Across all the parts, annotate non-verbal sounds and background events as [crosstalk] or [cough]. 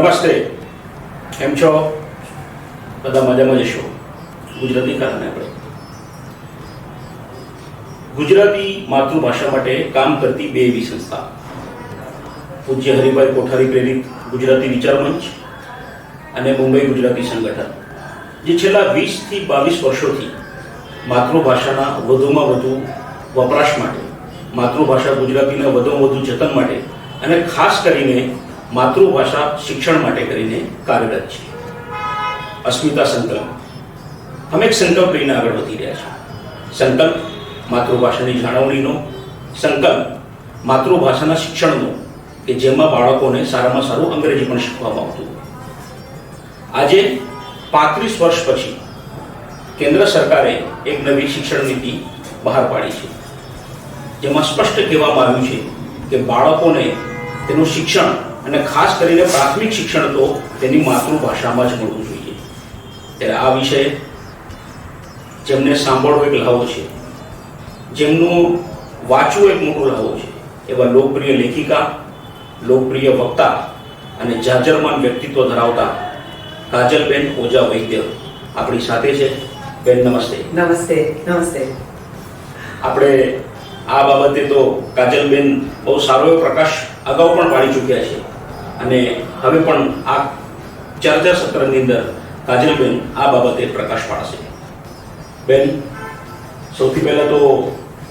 નમસ્તે. કેમ છો? બધા મજામાં જશો ગુજરાતી કારણે આપણે? ગુજરાતી માતૃભાષા માટે કામ કરતી બે એવી સંસ્થા. પૂજ્ય હરિભાઈ કોઠારી પ્રેરિત ગુજરાતી વિચાર મંચ અને મુંબઈ ગુજરાતી સંગઠન, જે છેલ્લા વીસથી બાવીસ વર્ષોથી માતૃભાષાના વધુમાં વધુ વપરાશ માટે, માતૃભાષા ગુજરાતીના વધુમાં વધુ જતન માટે અને ખાસ કરીને માતૃભાષા શિક્ષણ માટે કરીને કાર્યરત છે. અસ્મિતા સંકલ્પ અમે એક સંકલ્પ લઈને આગળ વધી રહ્યા છીએ. સંકલ્પ માતૃભાષાની જાળવણીનો, સંકલ્પ માતૃભાષાના શિક્ષણનો, કે જેમાં બાળકોને સારામાં સારું અંગ્રેજી પણ શીખવામાં આવતું આજે પાંત્રીસ વર્ષ પછી કેન્દ્ર સરકારે એક નવી શિક્ષણ નીતિ બહાર પાડી છે. જેમાં સ્પષ્ટ કહેવામાં આવ્યું છે કે બાળકોને તેનું શિક્ષણ અને ખાસ કરીને પ્રાથમિક શિક્ષણ તો તેની માતૃભાષામાં જ મળવું જોઈએ. ત્યારે આ વિષય જેમને સાંભળવો એક લહાવો છે. જેમનું વાંચવું એક મોટો લહાવો છે. એવા લોકપ્રિય લેખિકા લોકપ્રિય વક્તા અને જાજરમાન વ્યક્તિત્વ ધરાવતા કાજલબેન ઓજા વૈદ્ય આપણી સાથે છે. બેન નમસ્તે. નમસ્તે નમસ્તે. આપણે આ બાબતે તો કાજલબેન બહુ સારો એવો પ્રકાશ અગાઉ પણ પાડી ચૂક્યા છે. અને હવે પણ આ ચર્ચા સત્રની અંદર કાજલબેન આ બાબતે પ્રકાશ પાડશે. બેન સૌથી પહેલા તો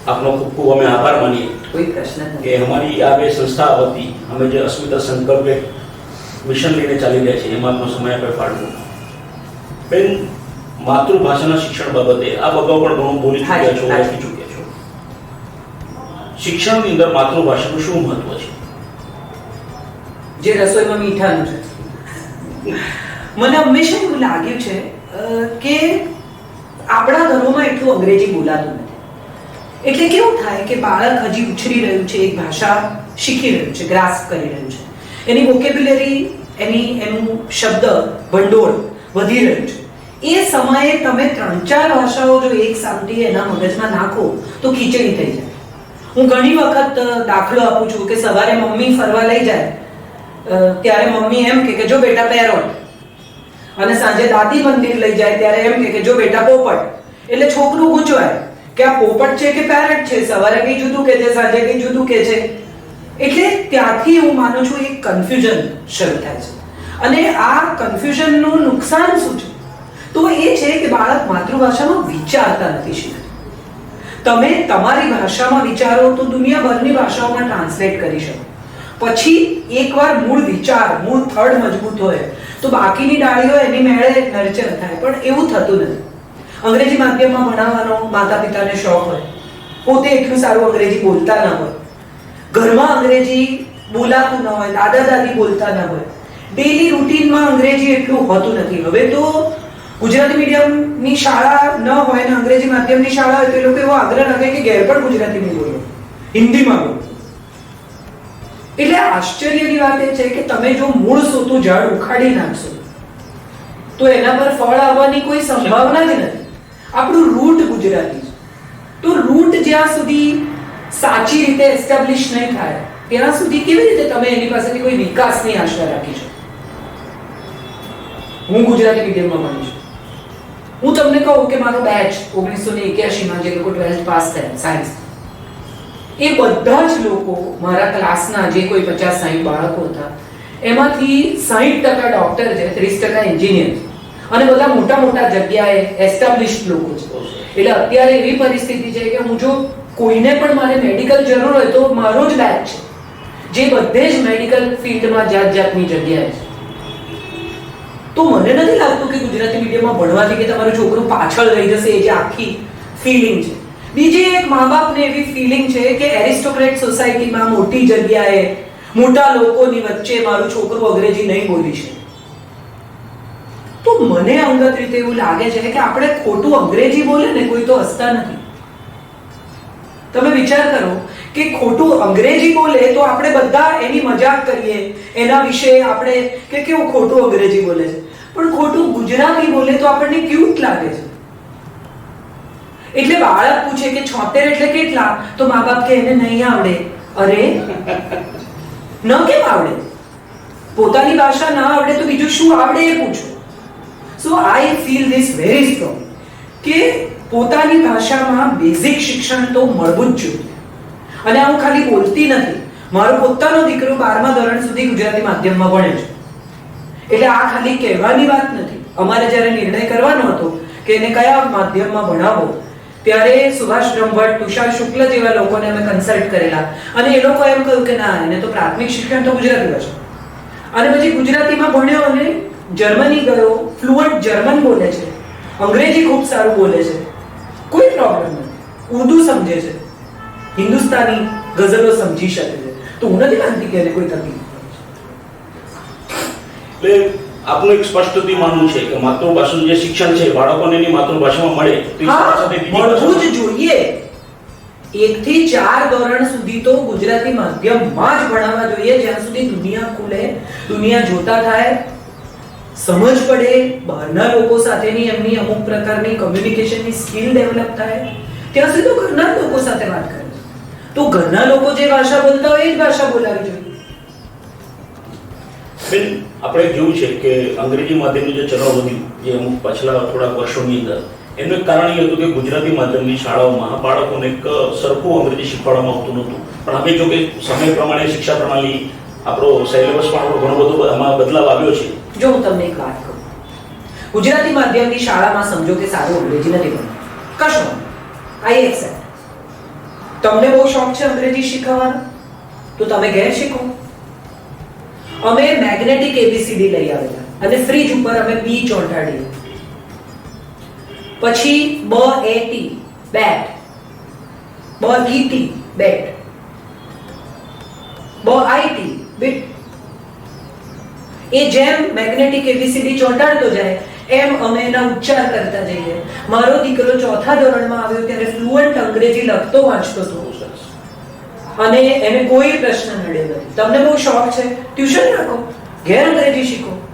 આપનો ખૂબ ખૂબ અમે આભાર માનીએ કોઈ પ્રશ્ન કે અમારી આ બે સંસ્થા વતી અમે જે અસ્મિતા સંકલ્પ મિશન લઈને ચાલી રહ્યા છીએ એમાં આપનો સમય આપણે ફાળવો બેન માતૃભાષાના શિક્ષણ બાબતે આ અગાઉ પણ ઘણું બોલી ચૂક્યા છો લખી ચૂક્યા છો. શિક્ષણની અંદર માતૃભાષાનું શું મહત્વ છે? જે રસોઈમાં મીઠાનું છે. મને હંમેશા એવું લાગ્યું છે કે આપણા ઘરોમાં એટલું અંગ્રેજી બોલાતું નથી. એટલે કેવું થાય કે બાળક હજી ઉછરી રહ્યું છે, એક ભાષા શીખી રહ્યું છે, ગ્રાસ્પ કરી રહ્યું છે. એની વોકેબ્યુલરી એની, એનું શબ્દ ભંડોળ વધી રહ્યું છે. એ સમયે તમે ત્રણ ચાર ભાષાઓ જો એક સામટી એના મગજમાં નાખો, તો ખીચડી થઈ જાય. હું ઘણી વખત દાખલો આપું છું કે સવારે મમ્મી ફરવા લઈ જાય ત્યારે મમ્મી એમ કે જો બેટા પેરોટ અને સાંજે દાદી મંદિર લઈ જાય ત્યારે એમ કે જો બેટા પોપટ. એટલે છોકરું ગૂંચવાય કે આ પોપટ છે કે પેરેટ છે? સવારે કઈ જુદું કે છે, સાંજે કઈ જુદું કે છે? એટલે ત્યાંથી હું માનું છું એક કન્ફ્યુઝન શરૂ થાય છે. અને આ કન્ફ્યુઝનનું નુકસાન શું છે? તો એ છે કે બાળક માતૃભાષામાં વિચારતા નથી શીખતું. તમે તમારી ભાષામાં વિચારો તો દુનિયાભરની ભાષાઓમાં ટ્રાન્સલેટ કરી શકો. પછી એકવાર મૂળ વિચાર, મૂળ થડ મજબૂત હોય, તો બાકીની ડાળીઓ એની મેળે નર્ચર થાય. પણ એવું થતું નથી. અંગ્રેજી માધ્યમમાં ભણાવવાનો માતા પિતાને શોખ હોય. પોતે એટલું સારું અંગ્રેજી બોલતા ન હોય. ઘરમાં અંગ્રેજી બોલાતું ન હોય, દાદા દાદી બોલતા ન હોય. ડેલી રૂટીનમાં અંગ્રેજી એટલું હોતું નથી. હવે તો ગુજરાતી મીડિયમની શાળા ન હોય ને અંગ્રેજી માધ્યમની શાળા હોય, તો એ લોકો એવો આગ્રહ રાખે કે ઘેર પણ ગુજરાતી નહીં બોલો. હિન્દીમાં બોલો. એટલે આશ્ચર્યની વાત એ છે કે તમે જો મૂળ સૂતું ઝાડ ઉખાડી નાખશો, તો એના પર ફળ આવવાની કોઈ સંભાવના જ નથી. આપણું રૂટ ગુજરાતી છે. તો રૂટ જ્યાં સુધી સાચી રીતે એસ્ટાબ્લિશ નહીં થાય, ત્યાં સુધી કેવી રીતે તમે એની પાસેથી કોઈ વિકાસની આશા રાખી શકો? હું ગુજરાતી મીડિયમમાં ભણું છું. હું તમને કહું કે મારો બેચ ઓગણીસો ને એક્યાસીમાં જે લોકો ટ્વેલ્થ પાસ થયા સાયન્સ એ બધા જ લોકો મારા ક્લાસના જે કોઈ પચાસ સાહીઠ બાળકો હતા, એમાંથી સાહીઠ ટકા ડૉક્ટર છે, ત્રીસ ટકા એન્જિનિયર છે. અને બધા મોટા મોટા જગ્યાએ એસ્ટાબ્લિશ લોકો છે. એટલે અત્યારે એવી પરિસ્થિતિ છે કે હું જો કોઈને પણ મારે મેડિકલ જરૂર હોય તો મારો જ બેચ છે. જે બધે જ મેડિકલ ફિલ્ડમાં જાત જાતની જગ્યાએ છે. તો મને નથી લાગતું કે ગુજરાતી મીડિયમમાં ભણવાથી કે તમારું છોકરું પાછળ રહી જશે એ જે આખી ફિલિંગ છે. બીજી એક મા બાપને એવી ફિલિંગ છે કે એરિસ્ટોક્રેટ સોસાયટીમાં મોટી જગ્યાએ મોટા લોકોની વચ્ચે મારું છોકરું અંગ્રેજી નહીં બોલી શકે. તો મને અંગત રીતે એવું લાગે છે કે આપણે ખોટું અંગ્રેજી બોલે ને કોઈ તો હસતા નથી. તમે વિચાર કરો કે ખોટું અંગ્રેજી બોલે તો આપણે બધા એની મજાક કરીએ, એના વિશે આપણે કે કેવું ખોટું અંગ્રેજી બોલે છે. પણ ખોટું ગુજરાતી બોલે તો આપણને ક્યુટ લાગે છે. એટલે બાળક પૂછે કે છોતેર એટલે કેટલા? તો મા બાપ કે એને નહીં આવડે. અરે, ન કેમ આવડે? પોતાની ભાષા ના આવડે તો બીજું શું આવડે એ પૂછો. So I feel this very strong કે પોતાની ભાષામાં બેઝિક શિક્ષણ તો મળવું જ જોઈએ. અને હું ખાલી બોલતી નથી. મારો પોતાનો દીકરો બારમા ધોરણ સુધી ગુજરાતી માધ્યમમાં ભણે છે. એટલે આ ખાલી કહેવાની વાત નથી. અમારે જ્યારે નિર્ણય કરવાનો હતો કે એને કયા માધ્યમમાં ભણાવો ત્યારે સુભાષ બ્રહ્મભટ્ટ, તુષાર શુક્લ જેવા લોકોને અમે કન્સલ્ટ કરેલા. અને એ લોકો એમ કહ્યું કે ના, એને તો પ્રાથમિક શિક્ષણ તો ગુજરાતીમાં છે અને પછી ગુજરાતીમાં ભણ્યો અને જર્મની ગયો, ફ્લુઅન્ટ જર્મન બોલે છે. અંગ્રેજી ખૂબ સારું બોલે છે. કોઈ પ્રોબ્લેમ નથી. ઉર્દુ સમજે છે. હિન્દુસ્તાની ગઝલો સમજી શકે છે. તો હું નથી માનતી કે એને કોઈ તકલીફ આપનું એક સ્પષ્ટથી માનવું છે કે માતૃભાષાનું જે શિક્ષણ છે બાળકોને એની માતૃભાષામાં મળે તો મળવું જ જોઈએ. એક થી ચાર ધોરણ સુધી તો ગુજરાતી માધ્યમમાં જ ભણાવવા જોઈએ. જ્યાં સુધી દુનિયા ખુલે દુનિયા જોતા થાય સમજ પડે બહારના લોકો સાથેની એમની અમુક પ્રકારની કમ્યુનિકેશનની સ્કિલ ડેવલપ થાય. ત્યાં સુધી તો ઘરના લોકો સાથે વાત કરે. તો ઘરના લોકો જે ભાષા બોલતા હોય એ જ ભાષા બોલાવી જોઈએ. આપણે જોયું છે કે અંગ્રેજી માધ્યમનું જે ચલણ વધ્યું જે અમુક પાછલા થોડાક વર્ષોની અંદર, એનું એક કારણ એ હતું કે ગુજરાતી માધ્યમની શાળાઓમાં બાળકોને એક સરખું અંગ્રેજી શીખવાડવામાં આવતું નહોતું. પણ હવે જો કે સમય પ્રમાણે, શિક્ષા પ્રણાલી આપણો સિલેબસ પણ આપણો ઘણો બધો આમાં બદલાવ આવ્યો છે. જો હું તમને એક વાત કહું, ગુજરાતી માધ્યમની શાળામાં સમજો કે સારું અંગ્રેજી નથી ભણતું કશો આઈ એક્સેપ્ટ તમને બહુ શોખ છે અંગ્રેજી શીખવાનો તો તમે ઘેર શીખો. અમે મેગ્નેટિક એબીસીડી લઈ આવેલા અને ફ્રીજ ઉપર અમે બી ચોંટાડીએ પછી બ એ ટી, બેટ. બ ઈ ટી, બેટ. બ આઈ ટી, બીટ. એ જેમ મેગ્નેટિક એબીસીડી ચોંટાડતો જાય, એમ અમે એના ઉચ્ચાર કરતા જઈએ. મારો દીકરો ચોથા ધોરણમાં આવ્યો ત્યારે ફ્લુઅન્ટ અંગ્રેજી લખતો વાંચતો હતો. અને એને કોઈ પ્રશ્ન નડે નથી તમને બહુ શોખ છે? ટ્યુશન રાખો. ઘેર અંગ્રેજી શીખો.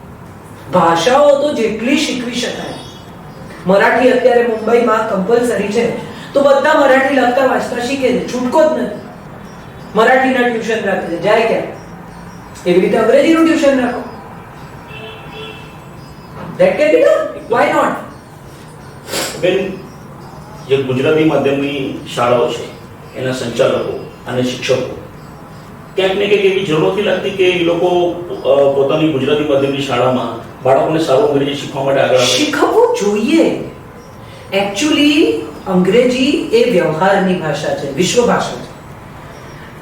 ભાષાઓ તો જેટલી શીખવી શકાય. મરાઠી અત્યારે મુંબઈમાં કમ્પલસરી છે. તો બધા મરાઠી લખતા વાંચતા શીખે છે. છૂટકો જ નથી. મરાઠીના ટ્યુશન રાખે છે. જાય ક્યાં? એવી રીતે અંગ્રેજીનું ટ્યુશન રાખો. That can be done why not બેન, જે ગુજરાતી માધ્યમની શાળાઓ છે, એના સંચાલકો અને શિક્ષકો. ક્યાંક ને ક્યાંક એવી જરૂર નથી લાગતી કે એ લોકો પોતાની ગુજરાતી માધ્યમની શાળામાં બાળકોને સારું અંગ્રેજી શીખવા માટે આગળ શીખવવું જોઈએ. એકચ્યુઅલી અંગ્રેજી એ વ્યવહારની ભાષા છે, વિશ્વ ભાષા છે.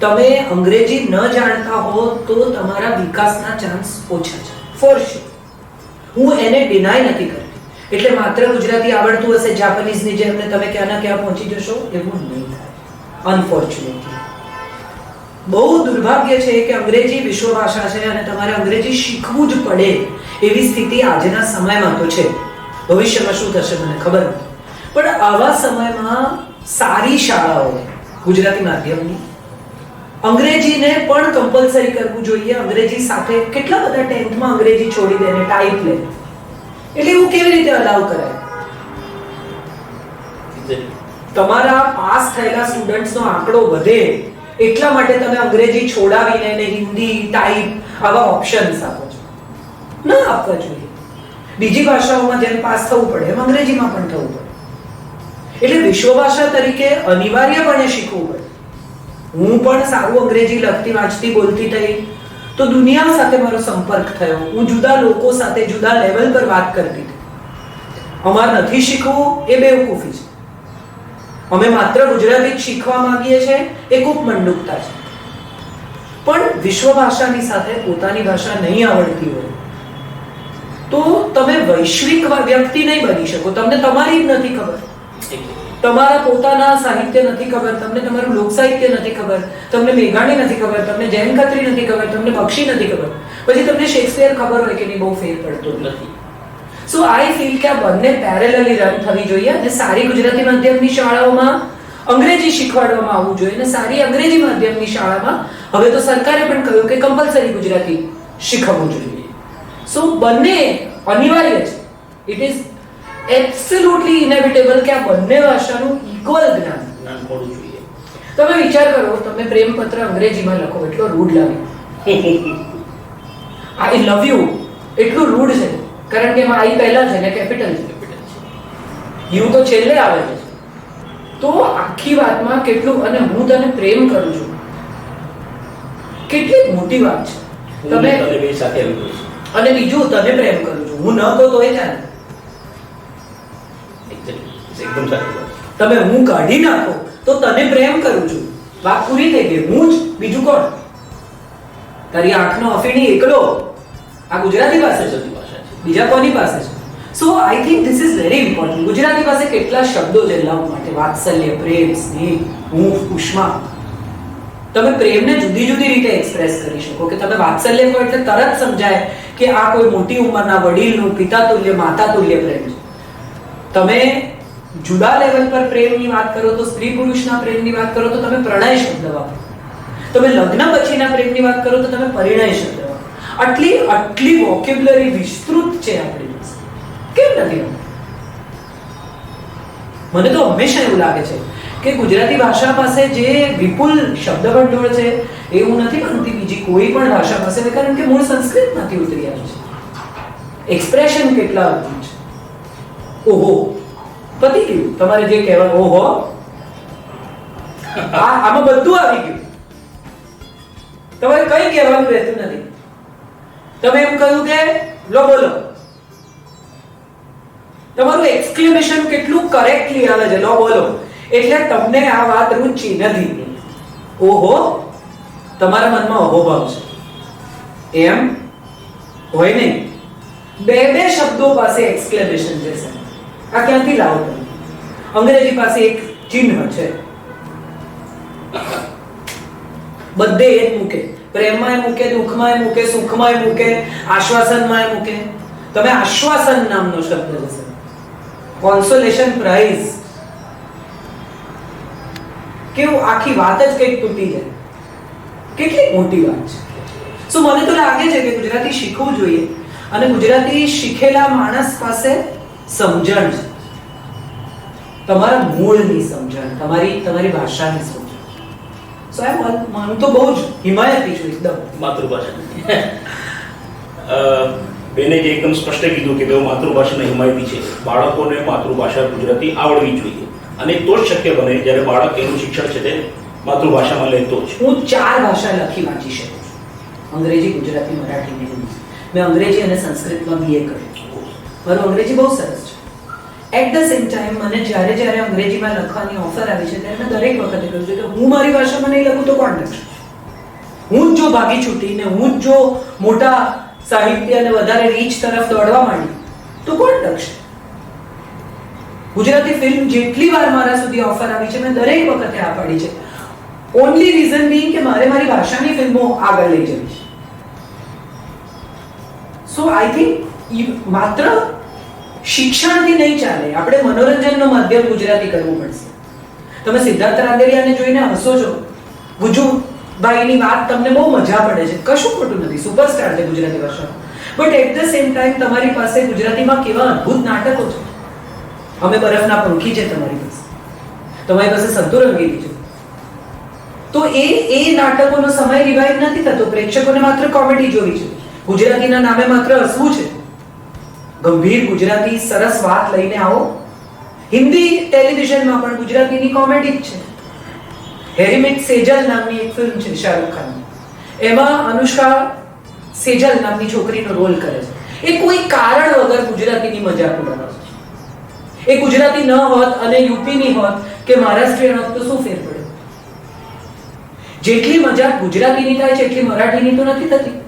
તમે અંગ્રેજી ન જાણતા હો તો તમારા વિકાસના ચાન્સ ઓછા છે. ફોર શ્યોર હું એને ડિનાય નથી કરતી. એટલે માત્ર ગુજરાતી આવડતું હશે જાપાનીઝની જેમ ને તમે ક્યાં ના ક્યાં પહોંચી જશો, એવું નહીં થાય. અનફોર્ચ્યુનેટલી બહુ દુર્ભાગ્ય છે કે અંગ્રેજી વિશ્વ ભાષા છે અને તમારે અંગ્રેજી શીખવું જ પડે એવી સ્થિતિ આજના સમયમાં તો છે. ભવિષ્યમાં શું થશે મને ખબર નથી. પણ આવા સમયમાં સારી શાળાઓ ગુજરાતી માધ્યમની અંગ્રેજીને પણ કમ્પલસરી કરવું જોઈએ. અંગ્રેજી સાથે કેટલા બધા ટેન્થમાં અંગ્રેજી છોડી દે ને ટાઈપ લે. એટલે એવું કેવી રીતે અલાઉ કરાય? તમારા પાસ થયેલા સ્ટુડન્ટ્સનો આંકડો વધે એટલા માટે તમે અંગ્રેજી છોડાવીને ને હિન્દી ટાઈપ આવા ઓપ્શન્સ આપો છો. ના આપવા જોઈએ. બીજી ભાષાઓમાં જેમ પાસ થવું પડે, એમ અંગ્રેજીમાં પણ થવું પડે. એટલે વિશ્વ ભાષા તરીકે અનિવાર્યપણે શીખવું પડે. હું પણ સારું અંગ્રેજી લખતી, વાંચતી, બોલતી થઈ, તો દુનિયા સાથે મારો સંપર્ક થયો. હું જુદા લોકો સાથે જુદા લેવલ પર વાત કરતી. હતી અમારે નથી શીખવું, એ બેવકૂફી છે. અમે માત્ર ગુજરાતી જ શીખવા માંગીએ છીએ, એ ખૂબ મંડુકતા છે. પણ વિશ્વ ભાષાની સાથે પોતાની ભાષા નહીં આવડતી હોય, તો તમે વૈશ્વિક વ્યક્તિ નહીં બની શકો. તમને તમારી જ નથી ખબર. તમારા પોતાના સાહિત્ય નથી ખબર, તમને તમારું લોક સાહિત્ય નથી ખબર, તમને મેઘાણી નથી ખબર, તમને જૈન ખત્રી નથી ખબર, તમને બક્ષી નથી ખબર. પછી તમને શેક્સપિયર ખબર હોય કે નહીં, બહુ ફેર પડતો નથી. સો આઈ ફીલ કે આ બંને પેરેલલી રન થવી જોઈએ અને સારી ગુજરાતી માધ્યમની શાળાઓમાં અંગ્રેજી શીખવાડવામાં આવવું જોઈએ અને સારી અંગ્રેજી માધ્યમની શાળામાં હવે તો સરકારે પણ કહ્યું કે કમ્પલસરી ગુજરાતી શીખવવું જોઈએ. સો બંને અનિવાર્ય છે. ઇટ ઇઝ એબ્સોલ્યુટલી ઇનેવિટેબલ કે આ બંને ભાષાનું ઇક્વલ જ્ઞાન જ્ઞાન હોવું જોઈએ. તમે વિચાર કરો તમે પ્રેમપત્ર અંગ્રેજીમાં લખો એટલો રૂઢ લાગે. આઈ લવ યુ એટલું રૂડ છે. કારણ કે એમાં આઈ પહેલા છે ને કેપિટલ છે. યુ તો છેલ્લે આવે છે. તો આખી વાતમાં કેટલું અને હું તને પ્રેમ કરું છું. કેટલી મોટી વાત છે. તમે અને સાથે અને બીજું તને પ્રેમ કરું છું. હું ન કહું તો એ જાણે એકદમ તમે હું કાઢી નાખો તો તને પ્રેમ કરું છું. વાત પૂરી થઈ ગઈ. હું જ બીજું કોણ? તારી આંખનો અફીણી એકલો? આ ગુજરાતી પાસે છે. બીજા કોની પાસે છે? So I think this is very important Gujarati પાસે કેટલા શબ્દો છે લવ માટે? વાત્સલ્ય, પ્રેમ, સ્નેહ, હૂંફ, ઉષ્મા. તમે પ્રેમને જુદી જુદી રીતે એક્સપ્રેસ કરી શકો કે તમે વાત્સલ્ય કહો એટલે તરત સમજાય કે આ કોઈ મોટી ઉંમરના વડીલનું પિતા તુલ્ય માતા તુલ્ય પ્રેમ છે. તમે જુદા લેવલ પર પ્રેમની વાત કરો તો, સ્ત્રી પુરુષના પ્રેમની વાત કરો તો તમે પ્રણય શબ્દ વાપરો. તમે લગ્ન પછીના પ્રેમની વાત કરો તો તમે પરિણય શબ્દ આટલી આટલી વોકેબ્યુલરી વિસ્તૃત છે આપણી પાસે. કેમ નથી મને તો હંમેશા એવું લાગે છે કે ગુજરાતી ભાષા પાસે જે વિપુલ શબ્દ ભંડોળ છે, એ હું નથી માનતી બીજી કોઈ પણ ભાષા પાસે કારણ કે મૂળ સંસ્કૃતમાંથી ઉતરી આવ્યું છે. એક્સપ્રેશન કેટલા અદભુત છે. ઓહો, પતી ગયું. તમારે જે કહેવાય ઓહો આમાં બધું આવી ગયું. તમારે કઈ કહેવાનું રહેતું નથી. તમે એમ કહ્યું કે, લો બોલો. તમારું એક્સક્લેમેશન કેટલું કરેક્ટલી આવે છે, લો બોલો. એટલે તમને આ વાત રુચિ નથી. ઓહો, તમારા મનમાં ઓહો ભાવ છે. એમ? હોય નહીં. બે બે શબ્દો પાસે એક્સક્લેમેશન છે આ ક્યાંથી લાવો તમે? અંગ્રેજી પાસે એક ચિહ્ન છે. બધે એ મૂકે. પ્રેમમાં મૂકે, દુઃખમાં મૂકે, સુખમાં મૂકે, આશ્વાસનમાં મૂકે. તમે આશ્વાસન નામનો શબ્દ છે કોન્સોલેશન પ્રાઇઝ કેવું આખી વાત જ કંઈક તૂટી જાય. કેટલી મોટી વાત છે. સો મને તો લાગે છે કે ગુજરાતી શીખવું જોઈએ અને ગુજરાતી શીખેલા માણસ પાસે સમજણ છે. તમારા મૂળની સમજણ, તમારી તમારી ભાષાની સમજણ. સો માનું તો બહુ જ હિમાયતી છું એકદમ. માતૃભાષા. બેને જે એકદમ સ્પષ્ટ કીધું કે તેઓ માતૃભાષાના હિમાયતી છે. બાળકોને માતૃભાષા ગુજરાતી આવડવી જોઈએ. અને તો જ શક્ય બને જ્યારે બાળક એનું શિક્ષણ છે તે માતૃભાષામાં લેતો જ. હું ચાર ભાષા લખી વાંચી શકું છું. અંગ્રેજી ગુજરાતી મરાઠી મેં અંગ્રેજી અને સંસ્કૃતમાં બીએ કર્યું. મારું અંગ્રેજી બહુ સરસ છે. એટ ધ સેમ ટાઈમ મને જ્યારે જ્યારે અંગ્રેજીમાં લખવાની ઓફર આવી છે, ત્યારે મેં દરેક વખતે કહ્યું છે કે હું મારી ભાષામાં નહીં લખું તો કોણ લખશે? હું જ ભાગી છૂટીને, હું જો મોટા સાહિત્ય અને વધારે રીચ તરફ દોડવા માંડી, તો કોણ લખશે? ગુજરાતી ફિલ્મ જેટલી વાર મારા સુધી ઓફર આવી છે, મેં દરેક વખતે આ પાડી છે. ઓનલી રીઝન બિંગ કે મારે મારી ભાષાની ફિલ્મો આગળ લઈ જવી છે. સો આઈ થિંક માત્ર શિક્ષણથી નહીં ચાલે. આપણે મનોરંજનનો માધ્યમ ગુજરાતી કરવું પડશે. તમે સિદ્ધાર્થ રાંદેરિયાને જોઈને હસો છો. ગુજુભાઈની વાત તમને બહુ મજા પડે છે. કશું ખોટું નથી. સુપરસ્ટાર છે ગુજરાતી ભાષામાં. But at the same time તમારી પાસે ગુજરાતીમાં કેવા અદ્ભુત નાટકો છે. અમે બરફના પંખી છે તમારી પાસે. તમારી પાસે સંતુ રંગીલી છે. તો એ એ નાટકોનો સમય રિવાઇવ નથી થતો. પ્રેક્ષકોને માત્ર કોમેડી જોવી છે. ગુજરાતીના નામે માત્ર હસવું છે. ગંભીર ગુજરાતી સરસ વાત લઈને આવો. હિન્દી ટેલિવિઝનમાં પણ ગુજરાતીની કોમેડી જ છે. હેરીમેટ સેજલ નામની એક ફિલ્મ છે શાહરૂખ ખાન એમાં અનુષ્કા સેજલ નામની છોકરીનો રોલ કરે છે. એ કોઈ કારણ વગર ગુજરાતીની મજાક ઉડાવે છે. એ ગુજરાતી ન હોત અને યુપીની હોત કે મહારાષ્ટ્રીયન હોત તો શું ફેર પડે? જેટલી મજાક ગુજરાતીની થાય છે, એટલી મરાઠીની તો નથી થતી.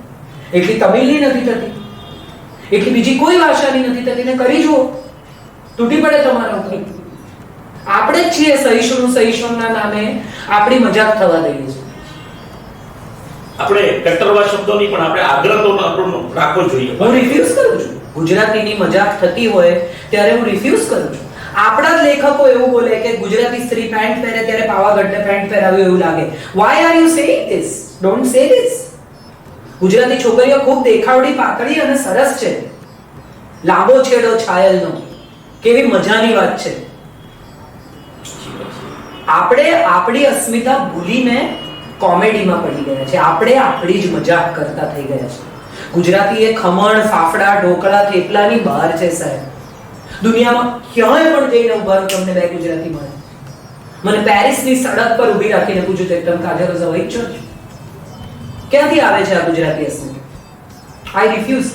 એટલી તમિલની નથી થતી. એટલી બીજી કોઈ ભાષાની નથી ને કરી જુઓ. તૂટી પડે તમારા ઉપર. આપણે જ છીએ સહિષ્ણુ સહિષ્ણુના નામે આપણી મજાક થવા દઈએ છીએ. આપણે કટ્ટરવા શબ્દોની પણ આપણે આગ્રહ તો આપણો રાખવો જોઈએ. હું રિફ્યુઝ કરું છું. ગુજરાતીની મજાક થતી હોય ત્યારે હું રિફ્યુઝ કરું છું. આપણા જ લેખકો એવું બોલે કે ગુજરાતી સ્ત્રી પેન્ટ પહેરે ત્યારે પાવાગઢને પેન્ટ પહેરાવ્યું એવું લાગે. Why are you saying this don't say this Gujarati છોકરીઓ ખૂબ દેખાવડી પાતળી અને સરસ છે. લાંબો છેડો છાયલનો. કેવી મજાની વાત છે. આપણે આપણી અસ્મિતા ભૂલીને કોમેડીમાં પડી ગયા છે. આપણે આપણી જ મજાક કરતા થઈ ગયા છે. ગુજરાતી એ ખમણ, ફાફડા, ઢોકળા, થેપલાની બહાર છે સાહેબ. દુનિયામાં ક્યાંય પણ જઈને ઊભા તમને બે ગુજરાતી મળે. મને પેરિસની સડક પર ઊભી રાખીને પૂછ્યું એકદમ કાજર જવાઈ છો ક્યાંથી આવે છે આ ગુજરાતી અસ્મિતા આઈ રિફ્યુઝ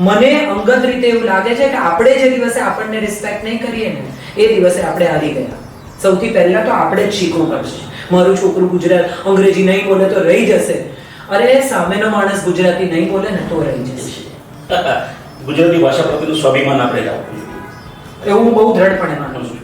મને અંગત રીતે એવું લાગે છે કે આપણે જે દિવસે આપણને રિસ્પેક્ટ નહીં કરીએ ને એ દિવસે આપણે હારી ગયા. સૌથી પહેલા તો આપણે જ શીખવું પડશે. મારું છોકરું ગુજરાત અંગ્રેજી નહીં બોલે તો રહી જશે. અરે સામેનો માણસ ગુજરાતી નહીં બોલે ને તો રહી જશે. [laughs] ગુજરાતી ભાષા પ્રત્યેનું સ્વાભિમાન આપણે એવું હું બહુ દ્રઢપણે માનું છું.